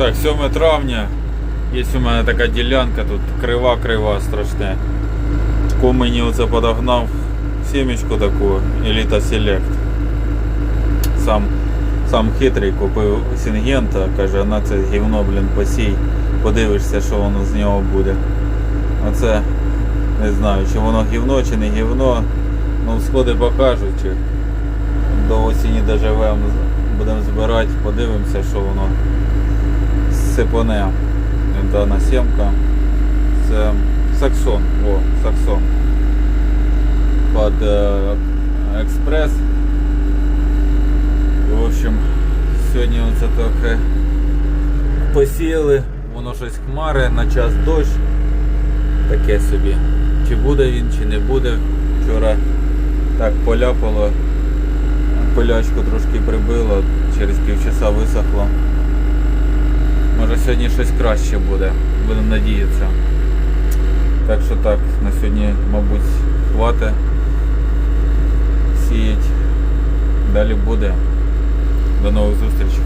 Так, 7 травня. Є у мене така ділянка, тут крива-крива страшне. Ко мені оце подогнав сімечку таку Elite Select. Сам, сам хитрий купив Сінгента, каже, на це гівно, блін, посій. Подивишся, що воно з нього буде. Оце не знаю, чи воно гівно, чи не гівно. Ну, сходи покажуть, чи до осені доживемо, будемо збирати, подивимося, що воно сипоне. Дана сімка. Це саксон. О, саксон. Під е, експрес. В общем, сьогодні оце трохи посіяли, воно щось хмари, на час дощ. Таке собі. Чи буде він, чи не буде. Вчора так поляпало, полячку трошки прибило, через півчаса висохло. Може сьогодні щось краще буде, будемо надіятися. Так що так, на сьогодні, мабуть, хватить сіять. Далі буде. До нових зустрічей.